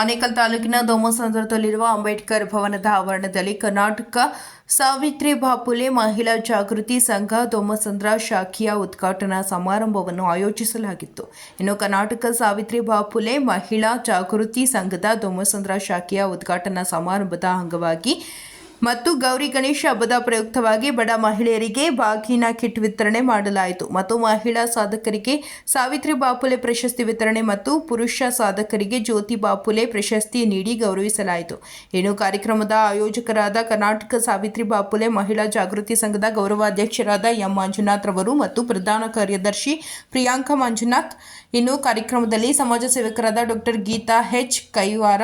ಆನೇಕಲ್ ತಾಲೂಕಿನ ದೊಮ್ಮಸಂದ್ರದಲ್ಲಿರುವ ಅಂಬೇಡ್ಕರ್ ಭವನದ ಆವರಣದಲ್ಲಿ ಕರ್ನಾಟಕ ಸಾವಿತ್ರಿ ಬಾಪುಲೆ ಮಹಿಳಾ ಜಾಗೃತಿ ಸಂಘ ದೊಮ್ಮಸಂದ್ರ ಶಾಖೆಯ ಉದ್ಘಾಟನಾ ಸಮಾರಂಭವನ್ನು ಆಯೋಜಿಸಲಾಗಿತ್ತು. ಇನ್ನು ಕರ್ನಾಟಕ ಸಾವಿತ್ರಿ ಬಾಪುಲೆ ಮಹಿಳಾ ಜಾಗೃತಿ ಸಂಘದ ದೊಮ್ಮಸಂದ್ರ ಶಾಖೆಯ ಉದ್ಘಾಟನಾ ಸಮಾರಂಭದ ಅಂಗವಾಗಿ ಮತ್ತು ಗೌರಿ ಗಣೇಶ ಹಬ್ಬದ ಪ್ರಯುಕ್ತವಾಗಿ ಬಡ ಮಹಿಳೆಯರಿಗೆ ಬಾಗಿನ ಕಿಟ್ ವಿತರಣೆ ಮಾಡಲಾಯಿತು. ಮತ್ತು ಮಹಿಳಾ ಸಾಧಕರಿಗೆ ಸಾವಿತ್ರಿ ಬಾಪುಲೆ ಪ್ರಶಸ್ತಿ ವಿತರಣೆ ಮತ್ತು ಪುರುಷ ಸಾಧಕರಿಗೆ ಜ್ಯೋತಿ ಬಾಪುಲೆ ಪ್ರಶಸ್ತಿ ನೀಡಿ ಗೌರವಿಸಲಾಯಿತು. ಇನ್ನು ಕಾರ್ಯಕ್ರಮದ ಆಯೋಜಕರಾದ ಕರ್ನಾಟಕ ಸಾವಿತ್ರಿ ಬಾಪುಲೆ, ಮಹಿಳಾ ಜಾಗೃತಿ ಸಂಘದ ಗೌರವಾಧ್ಯಕ್ಷರಾದ ಎಂ ಮಂಜುನಾಥ್ ರವರು ಮತ್ತು ಪ್ರಧಾನ ಕಾರ್ಯದರ್ಶಿ ಪ್ರಿಯಾಂಕಾ ಮಂಜುನಾಥ್. ಇನ್ನು ಕಾರ್ಯಕ್ರಮದಲ್ಲಿ ಸಮಾಜ ಸೇವಕರಾದ doctor Geetha H Kaivara,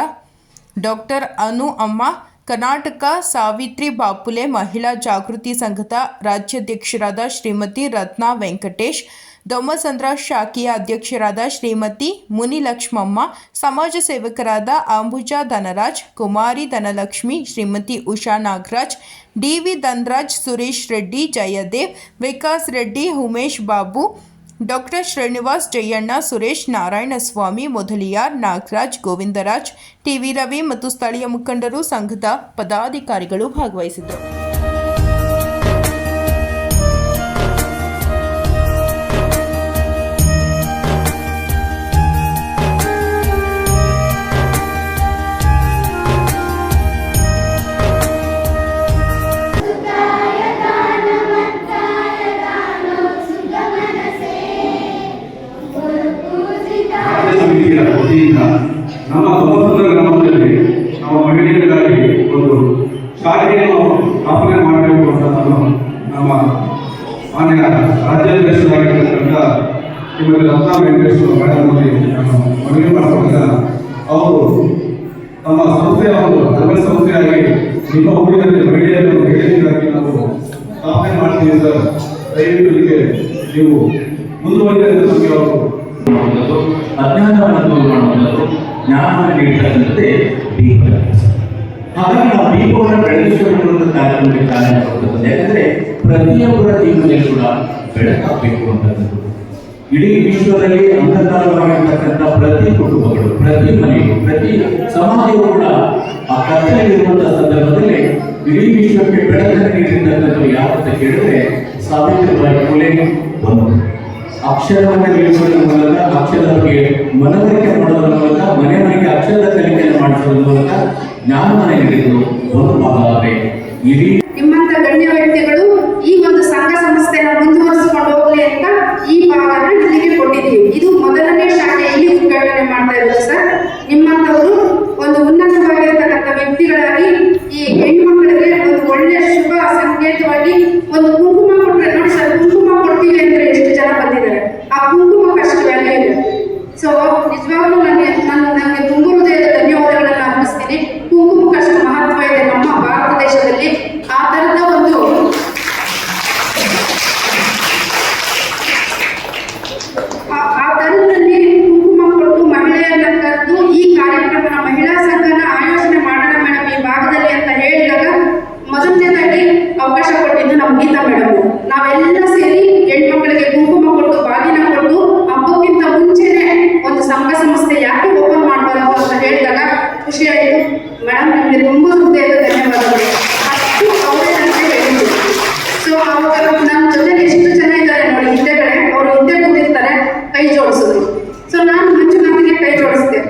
doctor Anu ಅಮ್ಮ ಕರ್ನಾಟಕ ಸಾವಿತ್ರಿ ಬಾಪುಲೆ ಮಹಿಳಾ ಜಾಗೃತಿ ಸಂಘದ ರಾಜ್ಯಾಧ್ಯಕ್ಷರಾದ ಶ್ರೀಮತಿ ರತ್ನಾ ವೆಂಕಟೇಶ್ ದೊಮ್ಮಸಂದ್ರ ಶಾಖೆಯ ಅಧ್ಯಕ್ಷರಾದ ಶ್ರೀಮತಿ ಮುನಿಲಕ್ಷ್ಮಮ್ಮ, ಸಮಾಜ ಸೇವಕರಾದ Ambuja Dhanaraj, Kumari Dhanalakshmi, Shrimati Usha Nagaraj DV Dhanraj, Suresh Reddy, Jayadev, Vikas Reddy, Umesh Babu doctor Srinivas Jayanna, Suresh Narayanaswamy, Mudaliar Nagaraj, Govindaraj TV Ravi ಮತ್ತು ಸ್ಥಳೀಯ ಮುಖಂಡರು, ಸಂಘದ ಪದಾಧಿಕಾರಿಗಳು ಭಾಗವಹಿಸಿದ್ದರು. ನಿಮ್ಮ ನಾವು ಸ್ಥಾಪನೆ ಮಾಡ್ತೀವಿ ಸರ್ ದಯವಿಟ್ಟು ಇದಕ್ಕೆ ನೀವು ಅಜ್ಞಾನವನ್ನು ಮಾಡುವಂಥದ್ದು, ಜ್ಞಾನವನ್ನು ನೀಡ್ತಕ್ಕಂಥದ್ದೇ ದೀಪ ಹಾಗಾಗಿ ನಾವು ದೀಪವನ್ನು ಮಾಡುತ್ತದೆ ಯಾಕಂದ್ರೆ ಪ್ರತಿಯೊಬ್ಬರ ಜೀವನದಲ್ಲಿ ಕೂಡ ಬೆಳಕಾಗಬೇಕು ಅಂತಕ್ಕಂಥದ್ದು ಇಡೀ ವಿಶ್ವದಲ್ಲಿ ಅಂಧಕಾರವಾಗಿರ್ತಕ್ಕಂಥ ಪ್ರತಿ ಕುಟುಂಬಗಳು, ಪ್ರತಿ ಮನೆಯು ಪ್ರತಿ ಸಮಾಜವು ಕೂಡ ಆ ಕತ್ತಲಿರುವಂತಹ ಸಂದರ್ಭದಲ್ಲಿ ಇಡೀ ವಿಶ್ವಕ್ಕೆ ಬೆಳಕನ್ನು ನೀಡಿರ್ತಕ್ಕಂಥದ್ದು ಯಾವಂತ ಕೇಳಿದ್ರೆ ಸಾವಿತ್ರಿಬಾಯಿ ಫುಲೆ ಒಂದು. ಅಕ್ಷರವನ್ನು ಗೆಲ್ಲಿಸುವುದರ ಮೂಲಕ ಅಕ್ಷರ ಬಗ್ಗೆ ಮನವರಿಕೆ ಮಾಡೋದರ ಮೂಲಕ ಮನೆ ಮನೆಗೆ ಅಕ್ಷರದ ಕಲಿಕೆಯನ್ನು ಮಾಡಿಸೋದ್ರ ಮೂಲಕ ಜ್ಞಾನವನ್ನು ನೀಡಿದ್ದು ಒಂದು ಭಾಗವೇ ಇಡೀ ನಿಮ್ಮಂತ ಗಣ್ಯ ವ್ಯಕ್ತಿಗಳು ಈ ಒಂದು ಸಂಘ ಸಂಸ್ಥೆನ ಮುಂದುವರಿಸಿಕೊಂಡು ಹೋಗ್ಲಿ ಅಂತ ಈ ಭಾಗನ ಇಲ್ಲಿಗೆ ಕೊಟ್ಟಿದ್ದೀವಿ ಇದು ಮೊದಲನೇ ಶಾಖೆ ಇಲ್ಲಿ ಉದ್ಘಾಟನೆ ಮಾಡ್ತಾ ಇರೋದು ಸರ್ ನಿಮ್ಮಂತವರು ಒಂದು ಉನ್ನತವಾಗಿರ್ತಕ್ಕಂಥ ವ್ಯಕ್ತಿಗಳಾಗಿ ಈ ಹೆಣ್ಮಕ್ಳಿಗೆ ಒಂದು ಒಳ್ಳೆಯ ಶುಭ ಸಂಕೇತವಾಗಿ ಒಂದು ಕುಂಕುಮ ಕೊಟ್ಟರೆ ನೋಡಿ ಸರ್ ಕುಂಕುಮ ಕೊಡ್ತೀವಿ ಅಂದ್ರೆ ಎಷ್ಟು ಜನ ಬಂದಿದ್ದಾರೆ ಆ ಕುಂಕುಮಕ್ಕೆ ಅಷ್ಟು ವ್ಯಾಲ್ಯೂ ಇದೆ ಸೊ ನಿಜವಾಗ್ಲೂ ನನಗೆ ನಾನು ನನಗೆ ತುಂಬ ಹೃದಯದ ಧನ್ಯವಾದಗಳನ್ನ ಅರ್ಪಿಸ್ತೀನಿ ಕುಂಕುಮಕ್ಕೆ ಅಷ್ಟು ಮಹತ್ವ ಇದೆ ನಮ್ಮ ಭಾರತ ದೇಶದಲ್ಲಿ ಆ ತರದ ಒಂದು ಆ- ಆ ತರದಲ್ಲಿ ಕುಂಕುಮ ಕೊಟ್ಟು ಮಹಿಳೆಯನ್ನ ಕರೆದು ಈ ಕಾರ್ಯಕ್ರಮನ ಮಹಿಳಾ ಸಂಘನ ಆಯೋಜನೆ ಮಾಡೋಣ ಮೇಡಮ್ ಈ ಭಾಗದಲ್ಲಿ ಅಂತ ಹೇಳಿದಾಗ ಮೊದಲನೇದಾಗಿ ಅವಕಾಶ ಕೊಟ್ಟಿದ್ದು ನಮ್ಮ ಗೀತಾ ಮೇಡಮ್ ನಾವೆಲ್ಲ ಸೇರಿ ಹೆಣ್ಮಕ್ಳಿಗೆ ಕುಂಕುಮ ಕೊಟ್ಟು ಬಾಗಿನ ಕೊಟ್ಟು ಹಬ್ಬಕ್ಕಿಂತ ಮುಂಚೆನೆ ಒಂದು ಸಂಘ ಸಂಸ್ಥೆ ಯಾಕೆ ಓಪನ್ ಮಾಡಬಾರದು ಅಂತ ಹೇಳಿದಾಗ ಖುಷಿ ಆಯಿತು ಮೇಡಮ್ ನಿಮಗೆ ತುಂಬ ಹೃದಯದ ಧನ್ಯವಾದಗಳು ಅಷ್ಟು ಅವರೇ ನನಗೆ ಹೇಳಿದ್ರು ಸೊ ಅವಾಗ ನನ್ನ ಜೊತೆ ಎಷ್ಟು ಜನ ಇದ್ದಾರೆ ನೋಡಿ ಹಿಂದೆಗಡೆ ಅವರು ಹಿಂದೆ ಕೂತಿರ್ತಾರೆ ಕೈ ಜೋಡಿಸಿದ್ರು ಸೊ ನಾನು ಮಂಜುನಾಥಿಗೆ ಕೈ ಜೋಡಿಸಿದೆ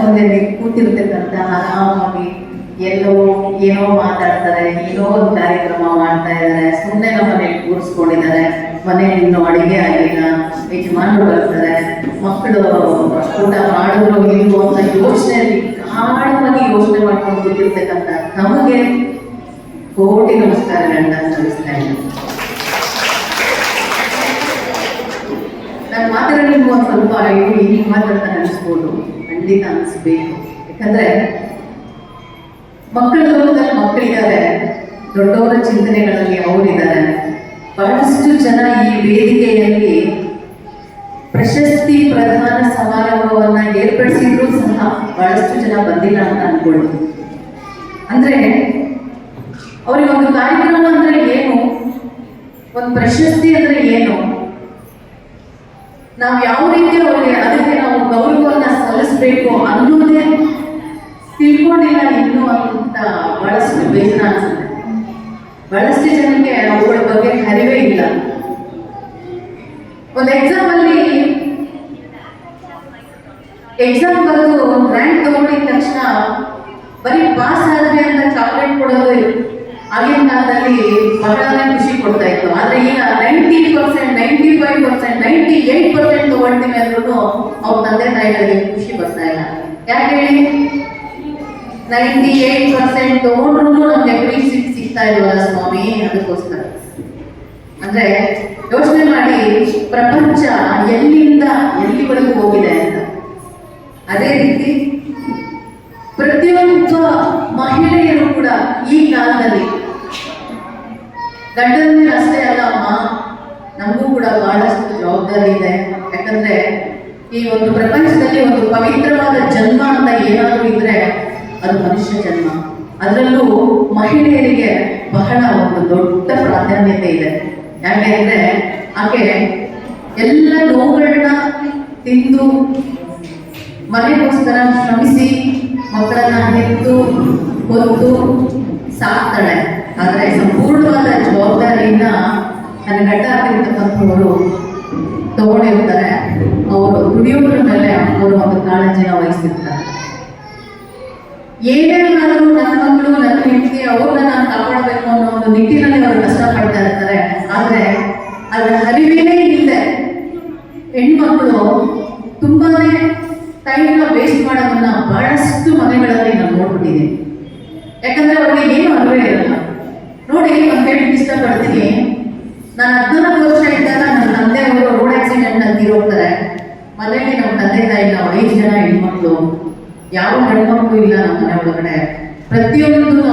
ಮುಂದೆ ಕೂತಿರ್ತಕ್ಕಂಥ ಆರಾಮಾಗಿ ಎಲ್ಲೋ ಏನೋ ಮಾತಾಡ್ತಾರೆ ಏನೋ ಒಂದು ಕಾರ್ಯಕ್ರಮ ಮಾಡ್ತಾ ಇದ್ದಾರೆ ಸುಮ್ಮನೆ ನಮ್ಮ ಮನೇಲಿ ಕೂರಿಸ್ಕೊಂಡಿದ್ದಾರೆ. ಮನೇಲಿ ಇನ್ನೂ ಅಡಿಗೆ ಆಗಿಲ್ಲ, ಯಜಮಾನರು ಬರ್ತಾರೆ, ಮಕ್ಕಳು ಊಟ ಮಾಡಿದ್ರು ಇಲ್ವೋ ಅಂತ ಯೋಚನೆಯಲ್ಲಿ ಆಳವಾಗಿ ಯೋಚನೆ ಮಾಡ್ಕೊಂಡು ಕೂತಿರ್ತಕ್ಕಂಥ ನಮಗೆ ಕೋಟಿ ನಮಸ್ಕಾರಗಳನ್ನ ಸಲ್ಲಿಸ್ತಾ ಇದ್ದೀನಿ. ನನ್ನ ಮಾತುಗಳು ನಿಮ್ಗೆ ಒಂದು ಸ್ವಲ್ಪ ಇಲ್ಲಿ ಈ ಮಾತಾಡ್ತಾ ಅನಿಸ್ಬೋದು ಖಂಡಿತ ಅನಿಸ್ಬೇಕು. ಯಾಕಂದ್ರೆ ಮಕ್ಕಳ ಲೋಕದಲ್ಲಿ ಮಕ್ಕಳಿದ್ದಾರೆ. ದೊಡ್ಡವರ ಚಿಂತನೆಗಳಲ್ಲಿ ಅವರಿದ್ದಾರೆ ಬಹಳಷ್ಟು ಜನ ಈ ವೇದಿಕೆಯಲ್ಲಿ ಪ್ರಶಸ್ತಿ ಪ್ರಧಾನ ಸಮಾರಂಭವನ್ನ ಏರ್ಪಡಿಸಿದ್ರು ಸಹ ಬಹಳಷ್ಟು ಜನ ಬಂದಿಲ್ಲ ಅಂತ ಅನ್ಕೊಳ್ತೀವಿ ಅಂದ್ರೆ, ಅವರಿಗೆ ಒಂದು ಕಾರ್ಯಕ್ರಮ ಅಂದ್ರೆ ಏನು? ಒಂದು ಪ್ರಶಸ್ತಿ ಅಂದ್ರೆ ಏನು? ನಾವು ಯಾವ ರೀತಿ ಅವರಿಗೆ ಅದಕ್ಕೆ ನಾವು ಗೌರವವನ್ನ ಸಲ್ಲಿಸಬೇಕು ಅನ್ನೋದೇ ತಿಳ್ಕೊಂಡಿಲ್ಲ ಇನ್ನು ಅಂತ ಬಹಳಷ್ಟು ಬೇಸರ ಅನ್ಸುತ್ತೆ. ಬಹಳಷ್ಟು ಜನಕ್ಕೆ ಅವುಗಳ ಬಗ್ಗೆ ಅರಿವೇ ಇಲ್ಲ. ಒಂದು ಎಕ್ಸಾಮ್ ಎಕ್ಸಾಮ್ ಬರೆದು ರ್ಯಾಂಕ್ ತಗೊಂಡಿದ ತಕ್ಷಣ ಬರೀ ಪಾಸ್ ಆದ್ರೆ ಅಂತ ಚಾಕ್ಲೇಟ್ ಕೊಡೋದು ಆಗಿನ ಕಾಲದಲ್ಲಿ ಬಹಳನೇ ಖುಷಿ ಕೊಡ್ತಾ ಇತ್ತು. ಆದ್ರೆ ಈಗ ninety percent ninety five percent ninety eight percent ತಗೊಳ್ತೀನಿ ಅಂದ್ರೂ ಅವ್ರ ತಂದೆ ತಾಯಿಗಳಿಗೆ ಖುಷಿ ಬರ್ತಾ ಇಲ್ಲ. ಯಾಕೆ ಹೇಳಿ? ನೈಂಟಿ ಏಟ್ ಪರ್ಸೆಂಟ್ ತಗೊಂಡ್ರು ನಮ್ಗೆ ಸೀಟ್ ಸಿಗ್ತಾ ಇಲ್ವಲ್ಲ ಸ್ವಾಮಿ ಅದಕ್ಕೋಸ್ಕರ ಅಂದ್ರೆ ಯೋಚನೆ ಮಾಡಿ ಪ್ರಪಂಚ ಎಲ್ಲಿಂದ ಎಲ್ಲಿವರೆಗೂ ಹೋಗಿದೆ ಅಂತ. ಅದೇ ರೀತಿ ಪ್ರತಿಯೊಬ್ಬ ಮಹಿಳೆಯರು ಕೂಡ ಈ ಕಾಲದಲ್ಲಿ. ಗಂಡನ ಅಷ್ಟೇ ಅಲ್ಲ, ಅಮ್ಮ, ನಮಗೂ ಕೂಡ ಬಹಳಷ್ಟು ಜವಾಬ್ದಾರಿ ಇದೆ. ಯಾಕಂದ್ರೆ ಈ ಒಂದು ಪ್ರಪಂಚದಲ್ಲಿ ಒಂದು ಪವಿತ್ರವಾದ ಜನ್ಮ ಅಂತ ಏನಾದರೂ ಇದ್ರೆ ಅದು ಮನುಷ್ಯ ಜನ್ಮ. ಅದರಲ್ಲೂ ಮಹಿಳೆಯರಿಗೆ ಬಹಳ ಒಂದು ದೊಡ್ಡ ಪ್ರಾಧಾನ್ಯತೆ ಇದೆ. ಯಾಕೆ ಅಂದ್ರೆ ಆಕೆ ಎಲ್ಲ ನೋವುಗಳನ್ನ ತಿಂದು ಮನೆಗೋಸ್ಕರ ಶ್ರಮಿಸಿ ಮಕ್ಕಳನ್ನ ಹೆತ್ತು ಹೊತ್ತು ಸಾಕ್ತಾಳೆ. ಆದರೆ ಸಂಪೂರ್ಣವಾದ ಜವಾಬ್ದಾರಿಯನ್ನ ನನ್ನ ಗಡ್ಡ ಆಗಿರ್ತಕ್ಕಂಥವರು ತಗೊಂಡಿರ್ತಾರೆ. ಅವರು ದುಡಿಯೋದ್ರ ಮೇಲೆ ಅವರು ಒಂದು ಕಾಳಜಿನ ವಹಿಸಿರ್ತಾರೆ. ಏನೇ ಆದರೂ ನನ್ನ ಮಕ್ಕಳು ನನ್ನ ಹೆಂಡತಿ ಅವ್ರನ್ನ ನಾನು ಕಾಪಾಡಬೇಕು ಅನ್ನೋ ಒಂದು ನಿಟ್ಟಿನಲ್ಲಿ ಅವರು ಕಷ್ಟ ಪಡ್ತಾ ಇರ್ತಾರೆ. ಆದ್ರೆ ಅದರ ಇಲ್ಲ ಇಲ್ಲದೆ ಹೆಣ್ಮಕ್ಳು ತುಂಬಾನೇ ಟೈಮ್ನ ವೇಸ್ಟ್ ಮಾಡೋದನ್ನ ಬಹಳಷ್ಟು ಮನೆಗಳಲ್ಲಿ ನಾನು ನೋಡ್ಬಿಟ್ಟಿದ್ದೀನಿ ಯಾಕಂದ್ರೆ ಅವ್ರಿಗೆ ಏನು ಅರಿವೇ ಇರಲ್ಲ. ನೋಡಿ, ಒಂದು ಹೇಳಕ್ಕೆ ನಾನು ಹದಿನಾಲ್ಕು ವರ್ಷ ಇದ್ದಾಗ ನನ್ನ ತಂದೆಯವರು ರೋಡ್ ಆಕ್ಸಿಡೆಂಟ್ ಅಂತ ಹೋಗ್ತಾರೆ. ಮನೆಯಲ್ಲಿ ನಮ್ಮ ತಂದೆ ತಾಯಿ ನಾವು ಐದು ಜನ ಹೆಣ್ಮಕ್ಳು. ಯಾವ ಹೆಣ್ಮಕ್ಳು ಇಲ್ಲ ನಮ್ಮ ಮನೆ ಒಳಗಡೆ. ಪ್ರತಿಯೊಂದು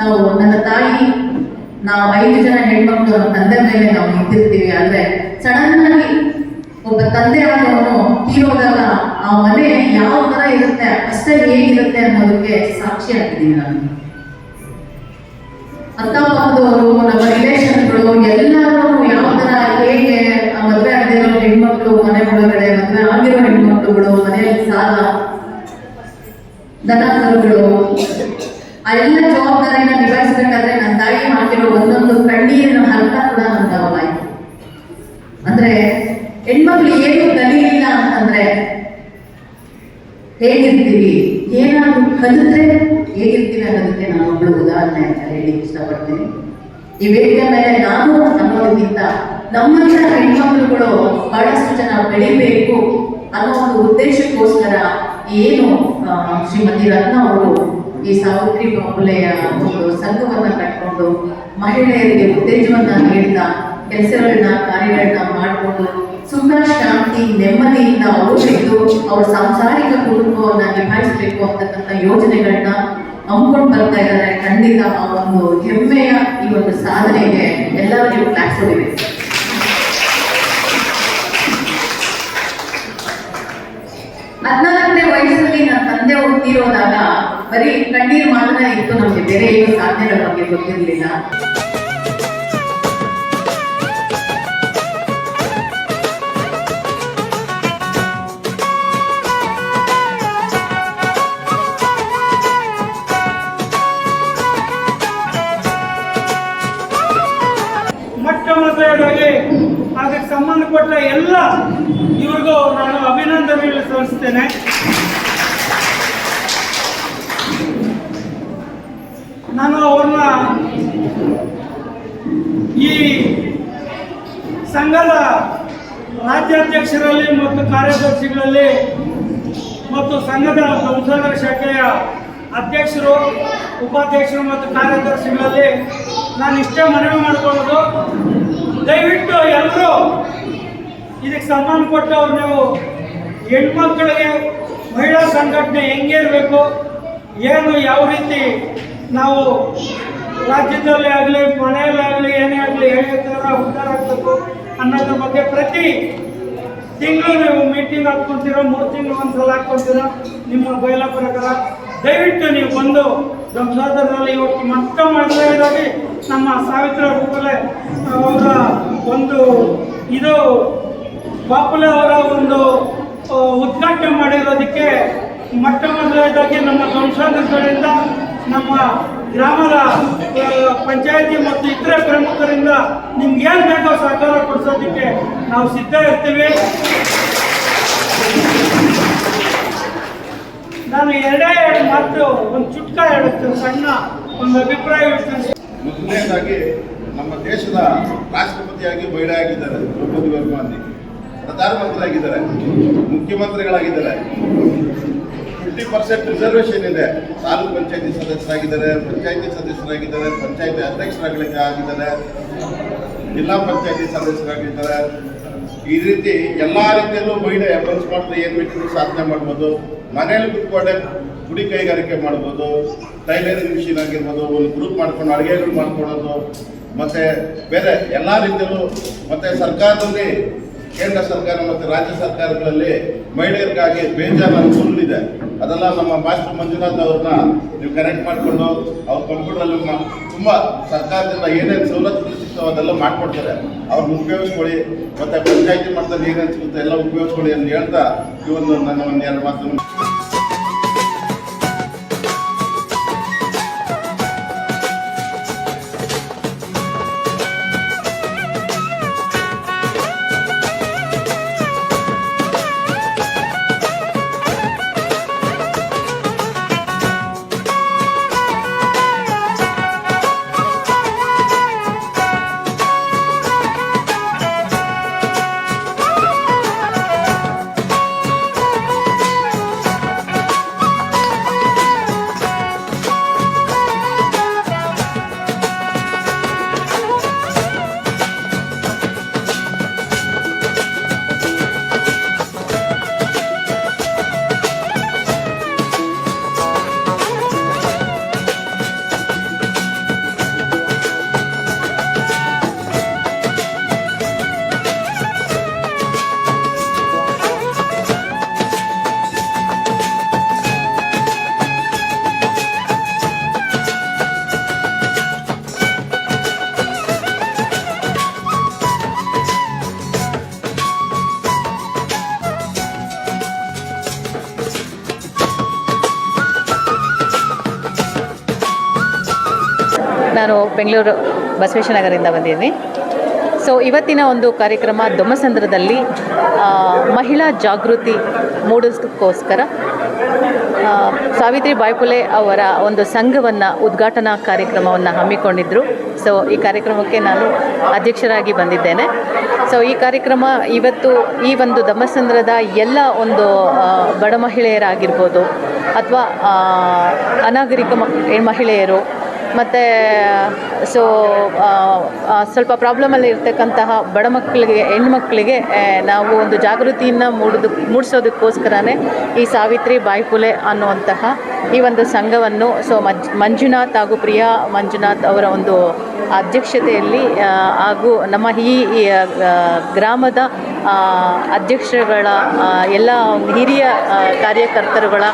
ನಾವು ನನ್ನ ತಾಯಿ, ನಾವು ಐದು ಜನ ಹೆಣ್ಮಕ್ಳು ನಮ್ಮ ತಂದೆ ಮೇಲೆ ನಾವು ನಿಂತಿರ್ತೀವಿ. ಆದ್ರೆ ಸಡನ್ ಆಗಿ ಒಬ್ಬ ತಂದೆ ಆದವನು ತೀರೋದಾಗ ಆ ಮನೆ ಯಾವ ತರ ಇರುತ್ತೆ, ಅಷ್ಟೇ ಹೇಗಿರುತ್ತೆ ಅನ್ನೋದಕ್ಕೆ ಸಾಕ್ಷಿ ಆಗಿದ್ದೀನಿ ನಾನು ಅಕ್ಕಪಕ್ಕದವರು, ನಮ್ಮ ರಿಲೇಷನ್ಗಳು ಎಲ್ಲರೂ ಯಾವ ತರ ಹೇಗೆ ಆಗದೆ ಆಗದಿರೋ ಹೆಣ್ಮಕ್ಳು, ಮನೆ ಒಳಗಡೆ ಮದುವೆ ಆಗಿರೋ ಹೆಣ್ಮಕ್ಳುಗಳು, ಮನೆಯಲ್ಲಿ ಸಾಲ ದನ ಕರುಗಳು ಆ ಎಲ್ಲ ಜವಾಬ್ದಾರಿನ ನಿಭಾಯಿಸ್ಬೇಕಾದ್ರೆ ನನ್ನ ತಾಯಿ ಮಾಡ್ತಿರೋ ಒಂದೊಂದು ಕಣ್ಣೀರಿನ ಹರ್ತ ಕೂಡ ನನ್ನ ಆಯ್ತು ಅಂದ್ರೆ ಹೆಣ್ಮಕ್ಳು ಏನು ಕಲಿಯಿಲ್ಲ ಅಂತಂದ್ರೆ ಹೇಗಿರ್ತೀವಿ? ಏನಾದ್ರು ಕಲಿತ್ರೆ ಹೇಗಿರ್ತೀವಿ ಅನ್ನೋದಕ್ಕೆ ನಾನು ಒಬ್ಬಳು ಉದಾಹರಣೆ ಅಂತ ಹೇಳಿ ಇಷ್ಟಪಡ್ತೀನಿ. ಈ ವೇದಿಕೆ ಮೇಲೆ ನಾನು ಅನ್ನೋದಕ್ಕಿಂತ ನಮ್ಮಂತ ಹೆಣ್ಮಕ್ಳುಗಳು ಬಹಳಷ್ಟು ಜನ ಬೆಳಿಬೇಕು ಅನ್ನೋ ಒಂದು ಉದ್ದೇಶಕ್ಕೋಸ್ಕರ ಏನು ಶ್ರೀಮತಿ ರತ್ನ ಅವರು ಈ ಸಾವಿತ್ರಿ ಬಾಂಬುಲೆಯ ಒಂದು ಸಂಘವನ್ನ ಕಟ್ಕೊಂಡು ಮಹಿಳೆಯರಿಗೆ ಉತ್ತೇಜವನ್ನ ನೀಡ್ತಾ ಕೆಲಸಗಳನ್ನ ಕಾರ್ಯಗಳನ್ನ ಮಾಡಿಕೊಂಡು ಸುಖ ಶಾಂತಿ, ನೆಮ್ಮದಿಯಿಂದ ಅವರು ಇದ್ದು ಅವ್ರ ಸಾಂಸಾರಿಕ ಕುಟುಂಬವನ್ನ ನಿಭಾಯಿಸಬೇಕು ಅಂತಕ್ಕಂಥ ಯೋಜನೆಗಳನ್ನ ಹಮ್ಮಿಕೊಂಡು ಬರ್ತಾ ಇದ್ದಾರೆ. ಖಂಡಿತ ಆ ಒಂದು ಹೆಮ್ಮೆಯ ಈ ಒಂದು ಸಾಧನೆಗೆ ಎಲ್ಲರಿಗೂ ಟ್ಯಾಕ್ಸ್ ಹದಿನಾಲ್ಕನೇ ನನ್ನ ತಂದೆ ಹುಟ್ಟಿರೋದಾಗ ಬರೀ ಕಣ್ಣೀರು ಮಾತ್ರ ಇತ್ತು ನಮಗೆ. ಬೇರೆ ಏನು ಸಾಧನೆಗಳ ಬಗ್ಗೆ ಗೊತ್ತಿರಲಿಲ್ಲ. ಅದಕ್ಕೆ ಸಂಬಂಧಪಟ್ಟ ಎಲ್ಲ ಇವ್ರಿಗೂ ನಾನು ಅಭಿನಂದನೆಗಳು ಸಲ್ಲಿಸ್ತೇನೆ. ನಾನು ಅವ್ರನ್ನ ಈ ಸಂಘದ ರಾಜ್ಯಾಧ್ಯಕ್ಷರಲ್ಲಿ ಮತ್ತು ಕಾರ್ಯದರ್ಶಿಗಳಲ್ಲಿ ಮತ್ತು ಸಂಘದ ಸಂಸದರ ಶಾಖೆಯ ಅಧ್ಯಕ್ಷರು, ಉಪಾಧ್ಯಕ್ಷರು ಮತ್ತು ಕಾರ್ಯದರ್ಶಿಗಳಲ್ಲಿ ನಾನು ಇಷ್ಟೇ ಮನವಿ ಮಾಡ್ಕೊಳ್ಳೋದು. ದಯವಿಟ್ಟು ಎಲ್ಲರೂ ಇದಕ್ಕೆ ಸಂಬಂಧಪಟ್ಟವ್ರು ನೀವು ಹೆಣ್ಮಕ್ಳಿಗೆ ಮಹಿಳಾ ಸಂಘಟನೆ ಹೆಂಗಿರಬೇಕು ಏನು ಯಾವ ರೀತಿ ನಾವು ರಾಜ್ಯದಲ್ಲಿ ಆಗಲಿ, ಮನೆಯಲ್ಲೇ ಆಗಲಿ, ಏನೇ ಆಗಲಿ ಹೇಗೆ ಉದ್ಧಾರ ಆಗಬೇಕು ಅನ್ನೋದ್ರ ಬಗ್ಗೆ ಪ್ರತಿ ತಿಂಗಳು ನೀವು ಮೀಟಿಂಗ್ ಹಾಕ್ಕೊಂತೀರೋ, ಮೂರು ತಿಂಗಳು ಒಂದ್ಸಲ ಹಾಕ್ಕೊಂತೀರೋ, ನಿಮ್ಮ ಬಯಲ ಪ್ರಕಾರ. ದಯವಿಟ್ಟು ನೀವು ಬಂದು ನಮ್ಮ ಸಹೋದರರಲ್ಲಿ ಇವತ್ತು ಮೊಟ್ಟ ಮೊದಲನೇದಾಗಿ ನಮ್ಮ ಸಾವಿತ್ರ ರೂಪಲೆ ಅವರ ಒಂದು ಇದು ಬಾಪುಲೆ ಅವರ ಒಂದು ಉದ್ಘಾಟನೆ ಮಾಡಿರೋದಕ್ಕೆ ಮೊಟ್ಟ ಮೊದಲನೇದಾಗಿ ನಮ್ಮ ಸಂಸದರಿಂದ ನಮ್ಮ ಗ್ರಾಮದ ಪಂಚಾಯತಿ ಮತ್ತು ಇತರೆ ಪ್ರಮುಖರಿಂದ ನಿಮ್ಗೆ ಏನು ಬೇಕೋ ಸಹಕಾರ ಕೊಡಿಸೋದಕ್ಕೆ ನಾವು ಸಿದ್ಧ ಇರ್ತೀವಿ. ನಾನು ಎರಡೇ ಎರಡು ಮಾತು, ಒಂದು ಚುಟ್ಕ ಹೇಳುತ್ತೇನೆ ಸಣ್ಣ ಒಂದು ಅಭಿಪ್ರಾಯ ಹೇಳ್ತೇನೆ. ಮೊದಲನೇದಾಗಿ ನಮ್ಮ ದೇಶದ ರಾಷ್ಟ್ರಪತಿಯಾಗಿ ಮಹಿಳೆ ಆಗಿದ್ದಾರೆ ದ್ರೌಪದಿ ವರ್ಮಾ ಪ್ರಧಾನಮಂತ್ರಿ ಆಗಿದ್ದಾರೆ ಮುಖ್ಯಮಂತ್ರಿಗಳಾಗಿದ್ದಾರೆ. ಫಿಫ್ಟಿ ಪರ್ಸೆಂಟ್ ರಿಸರ್ವೇಷನ್ ಇದೆ. ತಾಲೂಕು ಪಂಚಾಯತಿ ಸದಸ್ಯರಾಗಿದ್ದಾರೆ ಪಂಚಾಯತಿ ಸದಸ್ಯರಾಗಿದ್ದಾರೆ, ಪಂಚಾಯತಿ ಅಧ್ಯಕ್ಷರಾಗಲಿಕ್ಕೆ ಆಗಿದ್ದಾರೆ, ಜಿಲ್ಲಾ ಪಂಚಾಯತಿ ಸದಸ್ಯರಾಗಿದ್ದಾರೆ. ಈ ರೀತಿ ಎಲ್ಲ ರೀತಿಯಲ್ಲೂ ಮಹಿಳೆ ಎಫರ್ಸ್ ಮಾಡಿದ್ರೆ ಏನು ಬೇಕಿದ್ರು ಸಾಧನೆ ಮಾಡ್ಬೋದು. ಮನೇಲಿ ಕುತ್ಕೊಂಡೆ ಗುಡಿ ಕೈಗಾರಿಕೆ ಮಾಡ್ಬೋದು. ಟೈಲರಿಂಗ್ ಮಿಷಿನ್ ಆಗಿರ್ಬೋದು, ಒಂದು ಗ್ರೂಪ್ ಮಾಡ್ಕೊಂಡು ಅಡುಗೆಗಳು ಮಾಡ್ಕೊಡೋದು ಮತ್ತೆ ಬೇರೆ ಎಲ್ಲ ರೀತಿಯಲ್ಲೂ ಮತ್ತೆ ಸರ್ಕಾರದಲ್ಲಿ ಕೇಂದ್ರ ಸರ್ಕಾರ ಮತ್ತು ರಾಜ್ಯ ಸರ್ಕಾರಗಳಲ್ಲಿ ಮಹಿಳೆಯರಿಗಾಗಿ ಬೇಜಾರು ಅನುಕೂಲ ಇದೆ ಅದೆಲ್ಲ ನಮ್ಮ ಮಾಸ್ಟರ್ ಮಂಜುನಾಥ್ ಅವ್ರನ್ನ ನೀವು ಕನೆಕ್ಟ್ ಮಾಡಿಕೊಂಡು ಅವ್ರ ಕಂಪ್ಯೂಟರಲ್ಲಿ ತುಂಬ ಸರ್ಕಾರದಿಂದ ಏನೇನು ಸವಲತ್ತುಗಳು ಸಿಗ್ತಾವೆ ಅದೆಲ್ಲ ಮಾಡಿಕೊಡ್ತಾರೆ. ಅವ್ರನ್ನ ಉಪಯೋಗಿಸ್ಕೊಳ್ಳಿ, ಮತ್ತೆ ಪಂಚಾಯತಿ ಮಟ್ಟದಲ್ಲಿ ಏನೇನು ಸಿಗುತ್ತೆ ಎಲ್ಲ ಉಪಯೋಗಿಸ್ಕೊಳ್ಳಿ ಅಂತ ಹೇಳ್ತಾ ಈ ಒಂದು ನನ್ನ ಒಂದು ಎರಡು ಮಾತು ನಾನು ಬೆಂಗಳೂರು ಬಸವೇಶ್ವರನಗರದಿಂದ ಬಂದಿದ್ದೀನಿ. ಸೊ ಇವತ್ತಿನ ಒಂದು ಕಾರ್ಯಕ್ರಮ ದೊಮ್ಮಸಂದ್ರದಲ್ಲಿ ಮಹಿಳಾ ಜಾಗೃತಿ ಮೂಡಿಸೋದಕ್ಕೋಸ್ಕರ ಆ, ಸಾವಿತ್ರಿ ಬಾಯ್ಪುಲೆ ಅವರ ಒಂದು ಸಂಘವನ್ನು ಉದ್ಘಾಟನಾ ಕಾರ್ಯಕ್ರಮವನ್ನು ಹಮ್ಮಿಕೊಂಡಿದ್ದರು ಸೊ ಈ ಕಾರ್ಯಕ್ರಮಕ್ಕೆ ನಾನು ಅಧ್ಯಕ್ಷರಾಗಿ ಬಂದಿದ್ದೇನೆ. ಸೊ ಈ ಕಾರ್ಯಕ್ರಮ ಇವತ್ತು ಈ ಒಂದು ಧಮ್ಮಸಂದ್ರದ ಎಲ್ಲ ಒಂದು ಬಡ ಮಹಿಳೆಯರಾಗಿರ್ಬೋದು ಅಥವಾ ಅನಾಗರಿಕ ಮಹಿಳೆಯರು ಮತ್ತು ಸೊ ಸ್ವಲ್ಪ ಪ್ರಾಬ್ಲಮಲ್ಲಿ ಇರ್ತಕ್ಕಂತಹ ಬಡ ಮಕ್ಕಳಿಗೆ ಹೆಣ್ಮಕ್ಳಿಗೆ ನಾವು ಒಂದು ಜಾಗೃತಿಯನ್ನು ಮೂಡೋದು, ಮೂಡಿಸೋದಕ್ಕೋಸ್ಕರನೇ ಈ ಸಾವಿತ್ರಿ ಬಾಯ್ಪುಲೆ ಅನ್ನುವಂತಹ ಈ ಒಂದು ಸಂಘವನ್ನು ಸೊ ಮಂಜ್, ಮಂಜುನಾಥ್ ಹಾಗೂ ಪ್ರಿಯಾ ಮಂಜುನಾಥ್ ಅವರ ಒಂದು ಅಧ್ಯಕ್ಷತೆಯಲ್ಲಿ ಹಾಗೂ ನಮ್ಮ ಈ ಗ್ರಾಮದ ಅಧ್ಯಕ್ಷಗಳ ಎಲ್ಲ ಹಿರಿಯ ಕಾರ್ಯಕರ್ತರುಗಳ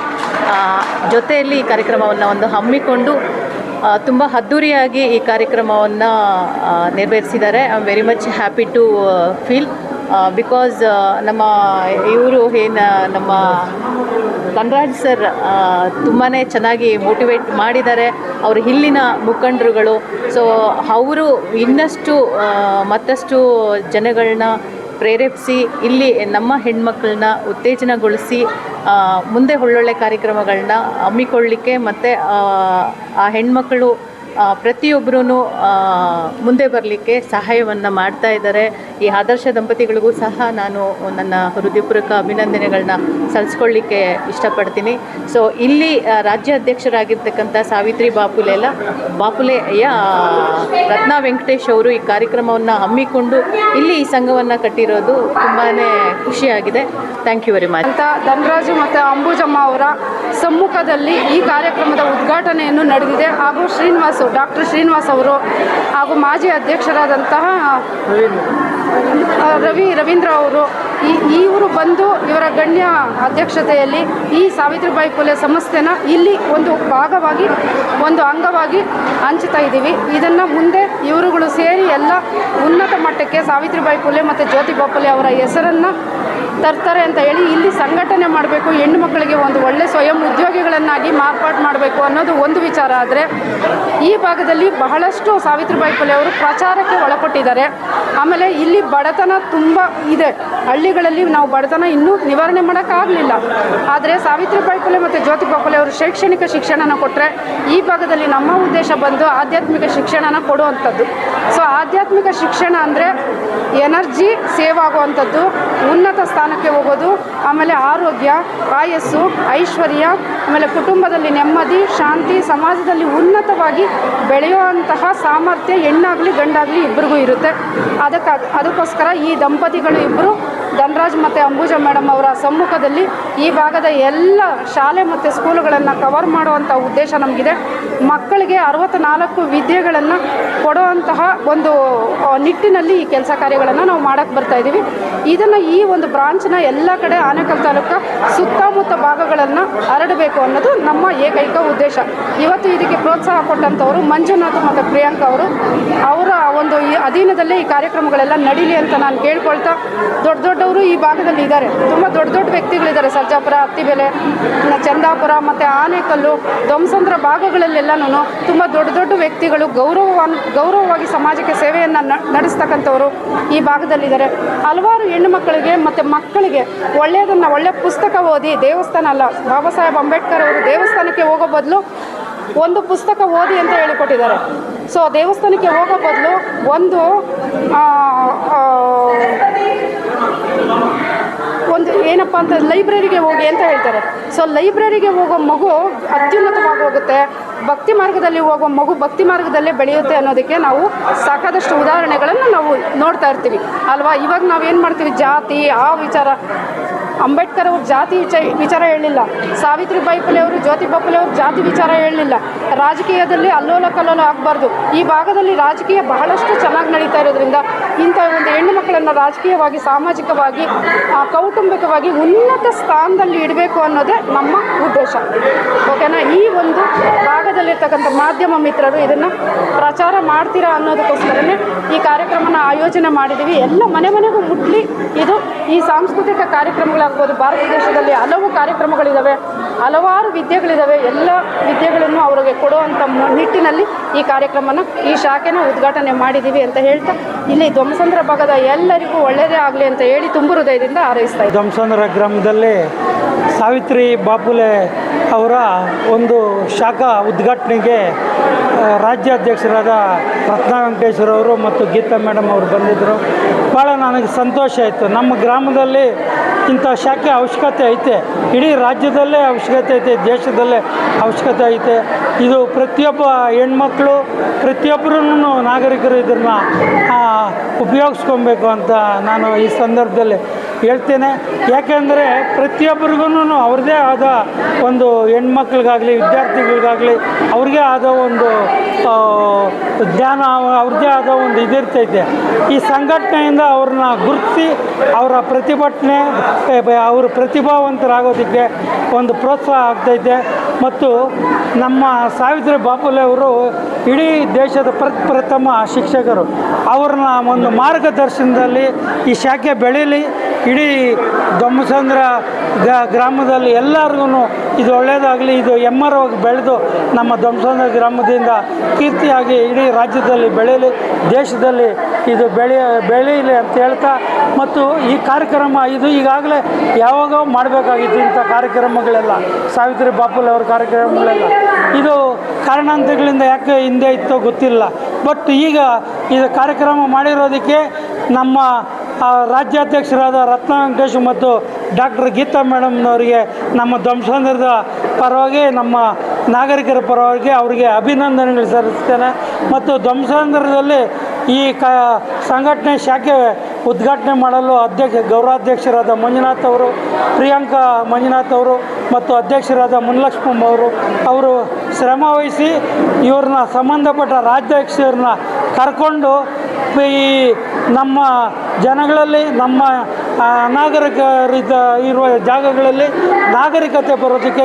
ಜೊತೆಯಲ್ಲಿ ಈ ಕಾರ್ಯಕ್ರಮವನ್ನು ಒಂದು ಹಮ್ಮಿಕೊಂಡು ತುಂಬ ಅದ್ಧೂರಿಯಾಗಿ ಈ ಕಾರ್ಯಕ್ರಮವನ್ನು ನೆರವೇರಿಸಿದ್ದಾರೆ. I am very much happy to feel because ನಮ್ಮ ಇವರು ಏನು ನಮ್ಮ ಧನರಾಜ್ ಸರ್ ತುಂಬಾ ಚೆನ್ನಾಗಿ ಮೋಟಿವೇಟ್ ಮಾಡಿದ್ದಾರೆ. ಅವರು ಇಲ್ಲಿನ ಮುಖಂಡರುಗಳು. ಸೊ ಅವರು ಇನ್ನಷ್ಟು ಮತ್ತಷ್ಟು ಜನಗಳನ್ನ ಪ್ರೇರೇಪಿಸಿ, ಇಲ್ಲಿ ನಮ್ಮ ಹೆಣ್ಮಕ್ಳನ್ನ ಉತ್ತೇಜನಗೊಳಿಸಿ ಮುಂದೆ ಒಳ್ಳೊಳ್ಳೆ ಕಾರ್ಯಕ್ರಮಗಳನ್ನ ಹಮ್ಮಿಕೊಳ್ಳಿಕ್ಕೆ ಮತ್ತು ಆ ಹೆಣ್ಮಕ್ಕಳು ಪ್ರತಿಯೊಬ್ಬರೂ ಮುಂದೆ ಬರಲಿಕ್ಕೆ ಸಹಾಯವನ್ನು ಮಾಡ್ತಾ ಇದ್ದಾರೆ. ಈ ಆದರ್ಶ ದಂಪತಿಗಳಿಗೂ ಸಹ ನಾನು ನನ್ನ ಹೃದಯಪೂರ್ವಕ ಅಭಿನಂದನೆಗಳನ್ನ ಸಲ್ಲಿಸ್ಕೊಳ್ಳಿಕ್ಕೆ ಇಷ್ಟಪಡ್ತೀನಿ. ಸೊ ಇಲ್ಲಿ ರಾಜ್ಯ ಅಧ್ಯಕ್ಷರಾಗಿರ್ತಕ್ಕಂಥ ಸಾವಿತ್ರಿ ಬಾಪುಲೆಲ್ಲ ಬಾಪುಲೆಯ ರತ್ನ ವೆಂಕಟೇಶ್ ಅವರು ಈ ಕಾರ್ಯಕ್ರಮವನ್ನು ಹಮ್ಮಿಕೊಂಡು ಇಲ್ಲಿ ಈ ಸಂಘವನ್ನು ಕಟ್ಟಿರೋದು ತುಂಬಾ ಖುಷಿಯಾಗಿದೆ. ಥ್ಯಾಂಕ್ ಯು ವೆರಿ ಮಚ್ ಅಂತ ಧನರಾಜು ಮತ್ತು ಅಂಬುಜಮ್ಮ ಅವರ ಸಮ್ಮುಖದಲ್ಲಿ ಈ ಕಾರ್ಯಕ್ರಮದ ಉದ್ಘಾಟನೆಯನ್ನು ನಡೆದಿದೆ. ಹಾಗೂ ಶ್ರೀನಿವಾಸ್, ಡಾಕ್ಟರ್ ಶ್ರೀನಿವಾಸ್ ಅವರು ಹಾಗೂ ಮಾಜಿ ಅಧ್ಯಕ್ಷರಾದಂತಹ ರವಿ, ರವೀಂದ್ರ ಅವರು ಈ ಇವರು ಬಂದು ಇವರ ಗಣ್ಯ ಅಧ್ಯಕ್ಷತೆಯಲ್ಲಿ ಈ ಸಾವಿತ್ರಿಬಾಯಿ ಫುಲೆ ಸಂಸ್ಥೆನ ಇಲ್ಲಿ ಒಂದು ಭಾಗವಾಗಿ, ಒಂದು ಅಂಗವಾಗಿ ಹಂಚುತ್ತಾ ಇದ್ದೀವಿ. ಇದನ್ನು ಮುಂದೆ ಇವರುಗಳು ಸೇರಿ ಎಲ್ಲ ಉನ್ನತ ಮಟ್ಟಕ್ಕೆ ಸಾವಿತ್ರಿಬಾಯಿ ಫುಲೆ ಮತ್ತು ಜ್ಯೋತಿಬಾ ಫುಲೆ ಅವರ ಹೆಸರನ್ನು ತರ್ತಾರೆ ಅಂತ ಹೇಳಿ ಇಲ್ಲಿ ಸಂಘಟನೆ ಮಾಡಬೇಕು, ಹೆಣ್ಣು ಮಕ್ಕಳಿಗೆ ಒಂದು ಒಳ್ಳೆ ಸ್ವಯಂ ಉದ್ಯೋಗಿಗಳನ್ನಾಗಿ ಮಾರ್ಪಾಡು ಮಾಡಬೇಕು ಅನ್ನೋದು ಒಂದು ವಿಚಾರ. ಆದರೆ ಈ ಭಾಗದಲ್ಲಿ ಬಹಳಷ್ಟು ಸಾವಿತ್ರಿಬಾಯಿ ಫುಲೆ ಅವರು ಪ್ರಚಾರಕ್ಕೆ ಒಳಪಟ್ಟಿದ್ದಾರೆ. ಆಮೇಲೆ ಇಲ್ಲಿ ಬಡತನ ತುಂಬ ಇದೆ. ಹಳ್ಳಿಗಳಲ್ಲಿ ನಾವು ಬಡತನ ಇನ್ನೂ ನಿವಾರಣೆ ಮಾಡೋಕ್ಕಾಗಲಿಲ್ಲ. ಆದರೆ ಸಾವಿತ್ರಿಬಾಯಿ ಫುಲೆ ಮತ್ತು ಜ್ಯೋತಿ ಫುಲೆ ಅವರು ಶೈಕ್ಷಣಿಕ ಶಿಕ್ಷಣನ ಕೊಟ್ಟರೆ ಈ ಭಾಗದಲ್ಲಿ ನಮ್ಮ ಉದ್ದೇಶ ಬಂದು ಆಧ್ಯಾತ್ಮಿಕ ಶಿಕ್ಷಣನ ಕೊಡುವಂಥದ್ದು. ಸೊ ಆಧ್ಯಾತ್ಮಿಕ ಶಿಕ್ಷಣ ಅಂದರೆ ಎನರ್ಜಿ ಸೇವ್ ಆಗುವಂಥದ್ದು ಉನ್ನತ ಸ್ಥಾನಕ್ಕೆ ಹೋಗೋದು, ಆಮೇಲೆ ಆರೋಗ್ಯ, ಆಯಸ್ಸು, ಐಶ್ವರ್ಯ, ಆಮೇಲೆ ಕುಟುಂಬದಲ್ಲಿ ನೆಮ್ಮದಿ, ಶಾಂತಿ, ಸಮಾಜದಲ್ಲಿ ಉನ್ನತವಾಗಿ ಬೆಳೆಯುವಂತಹ ಸಾಮರ್ಥ್ಯ ಹೆಣ್ಣಾಗಲಿ ಗಂಡಾಗಲಿ ಇಬ್ಬರಿಗೂ ಇರುತ್ತೆ. ಅದಕ್ಕೆ, ಅದಕ್ಕೋಸ್ಕರ ಈ ದಂಪತಿಗಳು ಇಬ್ಬರು ಧನರಾಜ್ ಮತ್ತು ಅಂಬುಜಾ ಮೇಡಮ್ ಅವರ ಸಮ್ಮುಖದಲ್ಲಿ ಈ ಭಾಗದ ಎಲ್ಲ ಶಾಲೆ ಮತ್ತು ಸ್ಕೂಲುಗಳನ್ನು ಕವರ್ ಮಾಡುವಂಥ ಉದ್ದೇಶ ನಮಗಿದೆ. ಮಕ್ಕಳಿಗೆ ಅರವತ್ತ್ನಾಲ್ಕು ವಿದ್ಯೆಗಳನ್ನು ಕೊಡುವಂತಹ ಒಂದು ನಿಟ್ಟಿನಲ್ಲಿ ಈ ಕೆಲಸ ಕಾರ್ಯಗಳನ್ನು ನಾವು ಮಾಡಕ್ಕೆ ಬರ್ತಾ ಇದ್ದೀವಿ ಇದನ್ನು ಈ ಒಂದು ಬ್ರಾಂಚ್ನ ಎಲ್ಲ ಕಡೆ ಆನೇಕಲ್ ತಾಲೂಕು ಸುತ್ತಮುತ್ತ ಭಾಗಗಳನ್ನು ಹರಡಬೇಕು ಅನ್ನೋದು ನಮ್ಮ ಏಕೈಕ ಉದ್ದೇಶ. ಇವತ್ತು ಇದಕ್ಕೆ ಪ್ರೋತ್ಸಾಹ ಕೊಟ್ಟಂಥವರು ಮಂಜುನಾಥ್ ಮತ್ತು ಪ್ರಿಯಾಂಕ ಅವರು, ಅವರ ಒಂದು ಈ ಅಧೀನದಲ್ಲೇ ಈ ಕಾರ್ಯಕ್ರಮಗಳೆಲ್ಲ ನಡೀಲಿ ಅಂತ ನಾನು ಕೇಳ್ಕೊಳ್ತಾ ದೊಡ್ಡ ದೊಡ್ಡವರು ಈ ಭಾಗದಲ್ಲಿ ಇದ್ದಾರೆ. ತುಂಬ ದೊಡ್ಡ ದೊಡ್ಡ ವ್ಯಕ್ತಿಗಳಿದ್ದಾರೆ. ಸರ್ಜಾಪುರ ಅತ್ತಿಬೆಲೆ ಚಂದಾಪುರ ಮತ್ತು ಆನೇಕಲ್ಲು, ದೊಮ್ಸಂದ್ರ ಭಾಗಗಳಲ್ಲೆಲ್ಲನೂ ತುಂಬ ದೊಡ್ಡ ದೊಡ್ಡ ವ್ಯಕ್ತಿಗಳು ಗೌರವವಾನ್ ಗೌರವವಾಗಿ ಸಮಾಜಕ್ಕೆ ಸೇವೆಯನ್ನು ನಡೆಸ್ತಕ್ಕಂಥವರು ಈ ಭಾಗದಲ್ಲಿದ್ದಾರೆ. ಹಲವಾರು ಹೆಣ್ಣು ಮಕ್ಕಳಿಗೆ ಮತ್ತು ಮಕ್ಕಳಿಗೆ ಒಳ್ಳೆಯದನ್ನು ಒಳ್ಳೆಯ ಪುಸ್ತಕ ಓದಿ ದೇವಸ್ಥಾನ ಅಲ್ಲ, ಬಾಬಾ ಸಾಹೇಬ್ ಅಂಬೇಡ್ಕರ್ ಅವರು ದೇವಸ್ಥಾನಕ್ಕೆ ಹೋಗೋ ಬದಲು ಒಂದು ಪುಸ್ತಕ ಓದಿ ಅಂತ ಹೇಳಿಕೊಟ್ಟಿದ್ದಾರೆ. ಸೊ ದೇವಸ್ಥಾನಕ್ಕೆ ಹೋಗೋ ಬದಲು ಒಂದು ಏನಪ್ಪ ಅಂತ ಲೈಬ್ರರಿಗೆ ಹೋಗಿ ಅಂತ ಹೇಳ್ತಾರೆ. ಸೊ ಲೈಬ್ರರಿಗೆ ಹೋಗೋ ಮಗು ಅತ್ಯುನ್ನತವಾಗಿ ಹೋಗುತ್ತೆ. ಭಕ್ತಿ ಮಾರ್ಗದಲ್ಲಿ ಹೋಗೋ ಮಗು ಭಕ್ತಿ ಮಾರ್ಗದಲ್ಲೇ ಬೆಳೆಯುತ್ತೆ ಅನ್ನೋದಕ್ಕೆ ನಾವು ಸಾಕಾದಷ್ಟು ಉದಾಹರಣೆಗಳನ್ನು ನಾವು ನೋಡ್ತಾ ಇರ್ತೀವಿ. ಅಲ್ವಾ? ಇವಾಗ ನಾವೇನು ಮಾಡ್ತೀವಿ? ಜಾತಿ, ಆ ವಿಚಾರ. ಅಂಬೇಡ್ಕರ್ ಅವರು ಜಾತಿ ವಿಚ ವಿಚಾರ ಹೇಳಲಿಲ್ಲ. ಸಾವಿತ್ರಿ ಫುಲೆ ಅವರು, ಜ್ಯೋತಿ ಬಾಪುಲೆ ಅವರು ಜಾತಿ ವಿಚಾರ ಹೇಳಲಿಲ್ಲ. ರಾಜಕೀಯದಲ್ಲಿ ಅಲ್ಲೋಲ ಕಲ್ಲೋಲ ಆಗಬಾರ್ದು. ಈ ಭಾಗದಲ್ಲಿ ರಾಜಕೀಯ ಬಹಳಷ್ಟು ಚೆನ್ನಾಗಿ ನಡೀತಾ ಇರೋದ್ರಿಂದ ಇಂಥ ಒಂದು ಹೆಣ್ಣು ಮಕ್ಕಳನ್ನು ರಾಜಕೀಯವಾಗಿ, ಸಾಮಾಜಿಕವಾಗಿ ಕೌಟುಂಬಿಕವಾಗಿ ಉನ್ನತ ಸ್ಥಾನದಲ್ಲಿ ಇಡಬೇಕು ಅನ್ನೋದೇ ನಮ್ಮ ಉದ್ದೇಶ. ಓಕೆನಾ? ಈ ಒಂದು ಭಾಗದಲ್ಲಿರ್ತಕ್ಕಂಥ ಮಾಧ್ಯಮ ಮಿತ್ರರು ಇದನ್ನು ಪ್ರಚಾರ ಮಾಡ್ತೀರಾ ಅನ್ನೋದಕ್ಕೋಸ್ಕರನೇ ಈ ಕಾರ್ಯಕ್ರಮನ ಆಯೋಜನೆ ಮಾಡಿದ್ದೀವಿ ಎಲ್ಲ ಮನೆ ಮನೆಗೂ ಮುಟ್ಲಿ. ಇದು ಈ ಸಾಂಸ್ಕೃತಿಕ ಕಾರ್ಯಕ್ರಮಗಳಾಗ್ಬೋದು ಭಾರತ ದೇಶದಲ್ಲಿ ಹಲವು ಕಾರ್ಯಕ್ರಮಗಳಿದ್ದಾವೆ ಹಲವಾರು ವಿದ್ಯೆಗಳಿದ್ದಾವೆ ಎಲ್ಲ ವಿದ್ಯೆಗಳನ್ನು ಅವರಿಗೆ ಕೊಡುವಂಥ ನಿಟ್ಟಿನಲ್ಲಿ ಈ ಕಾರ್ಯಕ್ರಮನ ಈ ಶಾಖೆನ ಉದ್ಘಾಟನೆ ಮಾಡಿದ್ದೀವಿ ಅಂತ ಹೇಳ್ತಾ ಇಲ್ಲಿ ಧ್ವಂಸಂದ್ರ ಭಾಗದ ಎಲ್ಲರಿಗೂ ಒಳ್ಳೆಯದೇ ಆಗಲಿ ಅಂತ ಹೇಳಿ ತುಂಬು ಹೃದಯದಿಂದ ಹಾರೈಸ್ತಾ ಧ್ವಂಸಂದ್ರ ಗ್ರಾಮದಲ್ಲಿ ಸಾವಿತ್ರಿ ಬಾಪುಲೆ ಅವರ ಒಂದು ಶಾಖಾ ಉದ್ಘಾಟನೆಗೆ ರಾಜ್ಯಾಧ್ಯಕ್ಷರಾದ ರತ್ನ ವೆಂಕಟೇಶ್ವರ ಅವರು ಮತ್ತು ಗೀತಾ ಮೇಡಮ್ ಅವರು ಬಂದಿದ್ದರು. ಭಾಳ ನನಗೆ ಸಂತೋಷ ಆಯಿತು. ನಮ್ಮ ಗ್ರಾಮದಲ್ಲಿ ಇಂಥ ಶಾಖೆ ಅವಶ್ಯಕತೆ ಐತೆ. ಇಡೀ ರಾಜ್ಯದಲ್ಲೇ ಅವಶ್ಯಕತೆ ಐತೆ, ದೇಶದಲ್ಲೇ ಅವಶ್ಯಕತೆ ಐತೆ. ಇದು ಪ್ರತಿಯೊಬ್ಬ ಹೆಣ್ಮಕ್ಳು ಪ್ರತಿಯೊಬ್ಬರೂ ನಾಗರಿಕರು ಇದನ್ನು ಉಪಯೋಗಿಸ್ಕೊಬೇಕು ಅಂತ ನಾನು ಈ ಸಂದರ್ಭದಲ್ಲಿ ಹೇಳ್ತೇನೆ. ಯಾಕೆಂದರೆ ಪ್ರತಿಯೊಬ್ಬರಿಗೂ ಅವ್ರದ್ದೇ ಆದ ಒಂದು ಹೆಣ್ಮಕ್ಳಿಗಾಗಲಿ, ವಿದ್ಯಾರ್ಥಿಗಳಿಗಾಗಲಿ ಅವ್ರಿಗೆ ಆದ ಒಂದು ಜ್ಞಾನ ಅವ್ರದ್ದೇ ಆದ ಒಂದು ಇದಿರ್ತೈತೆ. ಈ ಸಂಘಟನೆಯಿಂದ ಅವ್ರನ್ನ ಗುರುತಿಸಿ ಅವರ ಪ್ರತಿಭಟನೆ ಅವರು ಪ್ರತಿಭಾವಂತರಾಗೋದಕ್ಕೆ ಒಂದು ಪ್ರೋತ್ಸಾಹ ಆಗ್ತೈತೆ. ಮತ್ತು ನಮ್ಮ ಸಾವಿತ್ರಿ ಬಾಪುಲೆ ಅವರು ಇಡೀ ದೇಶದ ಪ್ರಪ್ರಥಮ ಶಿಕ್ಷಕರು. ಅವ್ರನ್ನ ಒಂದು ಮಾರ್ಗದರ್ಶನದಲ್ಲಿ ಈ ಶಾಖೆ ಬೆಳೀಲಿ, ಇಡೀ ದೊಮ್ಮಸಂದ್ರ ಗ್ರಾಮದಲ್ಲಿ ಎಲ್ಲರಿಗೂ ಇದು ಒಳ್ಳೆಯದಾಗಲಿ ಇದು ಎಮ್ಮರವಾಗಿ ಬೆಳೆದು ನಮ್ಮ ದೊಮ್ಮಸಂದ್ರ ಗ್ರಾಮದಿಂದ ಕೀರ್ತಿಯಾಗಿ ಇಡೀ ರಾಜ್ಯದಲ್ಲಿ ಬೆಳೀಲಿ, ದೇಶದಲ್ಲಿ ಇದು ಬೆಳೆಯ ಬೆಳೀಲಿ ಅಂತ ಹೇಳ್ತಾ, ಮತ್ತು ಈ ಕಾರ್ಯಕ್ರಮ ಇದು ಈಗಾಗಲೇ ಯಾವಾಗ ಮಾಡಬೇಕಾಗಿತ್ತು ಇಂಥ ಕಾರ್ಯಕ್ರಮಗಳೆಲ್ಲ. ಸಾವಿತ್ರಿ ಬಾಪುಲ್ ಅವ್ರ ಕಾರ್ಯಕ್ರಮಗಳೆಲ್ಲ. ಇದು ಕಾರಣಾಂತರಗಳಿಂದ ಯಾಕೆ ಹಿಂದೆ ಇತ್ತೋ ಗೊತ್ತಿಲ್ಲ. ಬಟ್ ಈಗ ಇದು ಕಾರ್ಯಕ್ರಮ ಮಾಡಿರೋದಕ್ಕೆ ನಮ್ಮ ರಾಜ್ಯಾಧ್ಯಕ್ಷರಾದ ರತ್ನ ವೆಂಕಟೇಶ್ ಮತ್ತು ಡಾಕ್ಟರ್ ಗೀತಾ ಮೇಡಮ್ನವರಿಗೆ ನಮ್ಮ ಧ್ವಂಸಂದ್ರದ ಪರವಾಗಿ, ನಮ್ಮ ನಾಗರಿಕರ ಪರವಾಗಿ ಅವರಿಗೆ ಅಭಿನಂದನೆಗಳು ಸಲ್ಲಿಸ್ತೇನೆ. ಮತ್ತು ಧ್ವಂಸಂದ್ರದಲ್ಲಿ ಈ ಕ, ಸಂಘಟನೆ ಶಾಖೆ ಉದ್ಘಾಟನೆ ಮಾಡಲು ಅಧ್ಯಕ್ಷ ಗೌರವಾಧ್ಯಕ್ಷರಾದ ಮಂಜುನಾಥ್ ಅವರು, ಪ್ರಿಯಾಂಕಾ ಮಂಜುನಾಥ್ ಅವರು ಮತ್ತು ಅಧ್ಯಕ್ಷರಾದ ಮುನ್ಲಕ್ಷ್ಮಮ್ಮ ಅವರು ಅವರು ಶ್ರಮ ವಹಿಸಿ ಇವ್ರನ್ನ ಸಂಬಂಧಪಟ್ಟ ರಾಜ್ಯಾಧ್ಯಕ್ಷರನ್ನ ಕರ್ಕೊಂಡು ಈ ನಮ್ಮ ಜನಗಳಲ್ಲಿ, ನಮ್ಮ ಅನಾಗರಿಕರಿದ್ದ ಇರುವ ಜಾಗಗಳಲ್ಲಿ ನಾಗರಿಕತೆ ಬರೋದಕ್ಕೆ,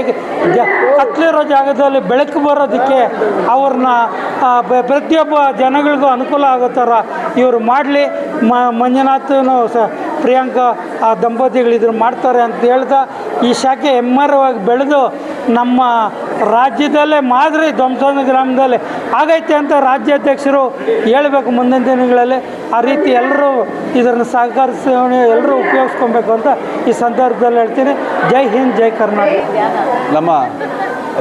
ಜ ಕತ್ಲಿರೋ ಜಾಗದಲ್ಲಿ ಬೆಳಕು ಬರೋದಕ್ಕೆ ಅವ್ರನ್ನ ಪ್ರತಿಯೊಬ್ಬ ಜನಗಳಿಗೂ ಅನುಕೂಲ ಆಗೋ ಥರ ಇವರು ಮಾಡಲಿ. ಮಂಜುನಾಥನು ಸ, ಪ್ರಿಯಾಂಕಾ ಆ ದಂಪತಿಗಳು ಇದನ್ನು ಮಾಡ್ತಾರೆ ಅಂತ ಹೇಳ್ತಾ ಈ ಶಾಖೆ ಹೆಮ್ಮರವಾಗಿ ಬೆಳೆದು ನಮ್ಮ ರಾಜ್ಯದಲ್ಲೇ ಮಾದರಿ ದೊಮ್ಸನ ಗ್ರಾಮದಲ್ಲಿ ಆಗೈತೆ ಅಂತ ರಾಜ್ಯಾಧ್ಯಕ್ಷರು ಹೇಳಬೇಕು ಮುಂದಿನ ದಿನಗಳಲ್ಲಿ. ಆ ರೀತಿ ಎಲ್ಲರೂ ಇದನ್ನು ಸಹಕರಿಸಿ ಎಲ್ಲರೂ ಉಪಯೋಗಿಸ್ಕೊಬೇಕು ಅಂತ ಈ ಸಂದರ್ಭದಲ್ಲಿ ಹೇಳ್ತೀನಿ. ಜೈ ಹಿಂದ್, ಜೈ ಕರ್ನಾಟಕ. ನಮ್ಮ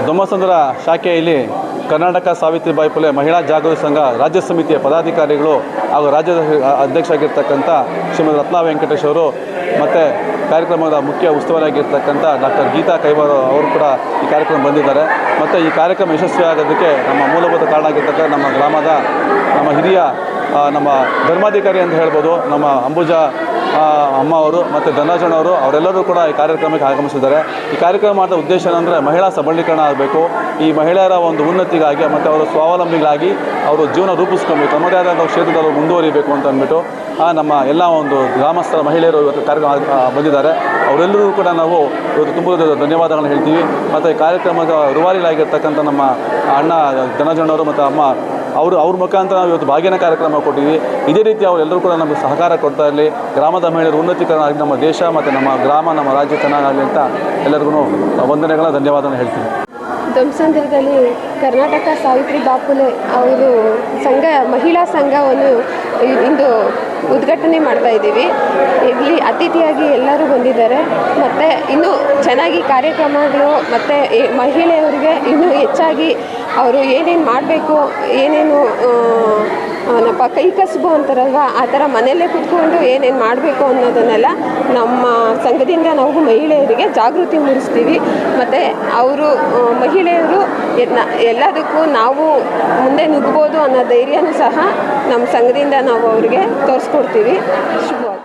ದೊಮ್ಮಸಂದ್ರ ಶಾಖೆಯಲ್ಲಿ ಕರ್ನಾಟಕ ಸಾವಿತ್ರಿಬಾಯಿ ಫುಲೆ ಮಹಿಳಾ ಜಾಗೃತಿ ಸಂಘ ರಾಜ್ಯ ಸಮಿತಿಯ ಪದಾಧಿಕಾರಿಗಳು ಹಾಗೂ ರಾಜ್ಯದ ಅಧ್ಯಕ್ಷ ಆಗಿರ್ತಕ್ಕಂಥ ಶ್ರೀಮತಿ ರತ್ನಾ ವೆಂಕಟೇಶ್ ಅವರು ಮತ್ತು ಕಾರ್ಯಕ್ರಮದ ಮುಖ್ಯ ಉಸ್ತುವಾರಿಯಾಗಿರ್ತಕ್ಕಂಥ ಡಾಕ್ಟರ್ ಗೀತಾ ಕೈವಾರ್ ಅವರು ಕೂಡ ಈ ಕಾರ್ಯಕ್ರಮ ಬಂದಿದ್ದಾರೆ. ಮತ್ತು ಈ ಕಾರ್ಯಕ್ರಮ ಯಶಸ್ವಿಯಾಗೋದಕ್ಕೆ ನಮ್ಮ ಮೂಲಭೂತ ಕಾರಣ ಆಗಿರ್ತಕ್ಕಂಥ ನಮ್ಮ ಗ್ರಾಮದ, ನಮ್ಮ ಹಿರಿಯ ನಮ್ಮ ಧರ್ಮಾಧಿಕಾರಿ ಅಂತ ಹೇಳ್ಬೋದು, ನಮ್ಮ ಅಂಬುಜ ಅಮ್ಮ ಅವರು ಮತ್ತು ಧನರಾಜಣ್ಣ ಅವರು, ಅವರೆಲ್ಲರೂ ಕೂಡ ಈ ಕಾರ್ಯಕ್ರಮಕ್ಕೆ ಆಗಮಿಸಿದ್ದಾರೆ. ಈ ಕಾರ್ಯಕ್ರಮ ಮಾಡಿದ ಉದ್ದೇಶ ಏನಂದರೆ ಮಹಿಳಾ ಸಬಲೀಕರಣ ಆಗಬೇಕು. ಈ ಮಹಿಳೆಯರ ಒಂದು ಉನ್ನತಿಗಾಗಿ ಮತ್ತು ಅವರ ಸ್ವಾವಲಂಬಿಗಳಾಗಿ ಅವರು ಜೀವನ ರೂಪಿಸ್ಕೊಬೇಕು ತಮ್ಮದೇ ಆದಂಥ ಕ್ಷೇತ್ರದಲ್ಲಿ ಮುಂದುವರಿಬೇಕು ಅಂತ ಅಂದ್ಬಿಟ್ಟು ಆ, ನಮ್ಮ ಎಲ್ಲ ಒಂದು ಗ್ರಾಮಸ್ಥರ ಮಹಿಳೆಯರು ಇವತ್ತು ಕಾರ್ಯಕ್ರಮ ಬಂದಿದ್ದಾರೆ. ಅವರೆಲ್ಲರೂ ಕೂಡ ನಾವು ಇವತ್ತು ತುಂಬ ಧನ್ಯವಾದಗಳನ್ನು ಹೇಳ್ತೀವಿ. ಮತ್ತು ಈ ಕಾರ್ಯಕ್ರಮದ ರೂವಾರಿಗಳಾಗಿರ್ತಕ್ಕಂಥ ನಮ್ಮ ಅಣ್ಣ ಜನಜಣ್ಣವರು ಮತ್ತು ಅಮ್ಮ ಅವರು ಅವ್ರ ಮುಖಾಂತರ ನಾವು ಇವತ್ತು ಭಾಗ್ಯನ ಕಾರ್ಯಕ್ರಮ ಕೊಟ್ಟಿದ್ದೀವಿ. ಇದೇ ರೀತಿ ಅವರೆಲ್ಲರೂ ಕೂಡ ನಮಗೆ ಸಹಕಾರ ಕೊಡ್ತಾ ಇರಲಿ. ಗ್ರಾಮದ ಮಹಿಳೆಯರು ಉನ್ನತೀಕರಣ ನಮ್ಮ ದೇಶ ಮತ್ತು ನಮ್ಮ ಗ್ರಾಮ ನಮ್ಮ ರಾಜ್ಯ ಚೆನ್ನಾಗಲಿ ಅಂತ ಎಲ್ಲರಿಗೂ ವಂದನೆಗಳ ಧನ್ಯವಾದನ ಹೇಳ್ತೀನಿ ಧ್ವಂಸಂದ್ರದಲ್ಲಿ ಕರ್ನಾಟಕ ಸಾವಿತ್ರಿ ಬಾಪುಲೆ ಅವರು ಸಂಘ, ಮಹಿಳಾ ಸಂಘವನ್ನು ಇಂದು ಉದ್ಘಾಟನೆ ಮಾಡ್ತಾ ಇದ್ದೀವಿ. ಇಲ್ಲಿ ಅತಿಥಿಯಾಗಿ ಎಲ್ಲರೂ ಬಂದಿದ್ದಾರೆ. ಮತ್ತು ಇನ್ನೂ ಚೆನ್ನಾಗಿ ಕಾರ್ಯಕ್ರಮಗಳು, ಮತ್ತು ಮಹಿಳೆಯರಿಗೆ ಇನ್ನೂ ಹೆಚ್ಚಾಗಿ ಅವರು ಏನೇನು ಮಾಡಬೇಕು, ಏನೇನು ಆ, ನಪ್ಪ ಕೈ ಕಸುಬು ಅಂತಾರಲ್ವ? ಆ ಥರ ಮನೆಯಲ್ಲೇ ಕುತ್ಕೊಂಡು ಏನೇನು ಮಾಡಬೇಕು ಅನ್ನೋದನ್ನೆಲ್ಲ ನಮ್ಮ ಸಂಘದಿಂದ ನಾವು ಮಹಿಳೆಯರಿಗೆ ಜಾಗೃತಿ ಮೂಡಿಸ್ತೀವಿ. ಮತ್ತು ಅವರು ಮಹಿಳೆಯರು ಎಲ್ಲದಕ್ಕೂ ನಾವು ಮುಂದೆ ನುಗ್ಬೋದು ಅನ್ನೋ ಧೈರ್ಯನೂ ಸಹ ನಮ್ಮ ಸಂಘದಿಂದ ನಾವು ಅವರಿಗೆ ತೋರಿಸ್ಕೊಡ್ತೀವಿ. ಶುಭವಾಗಿ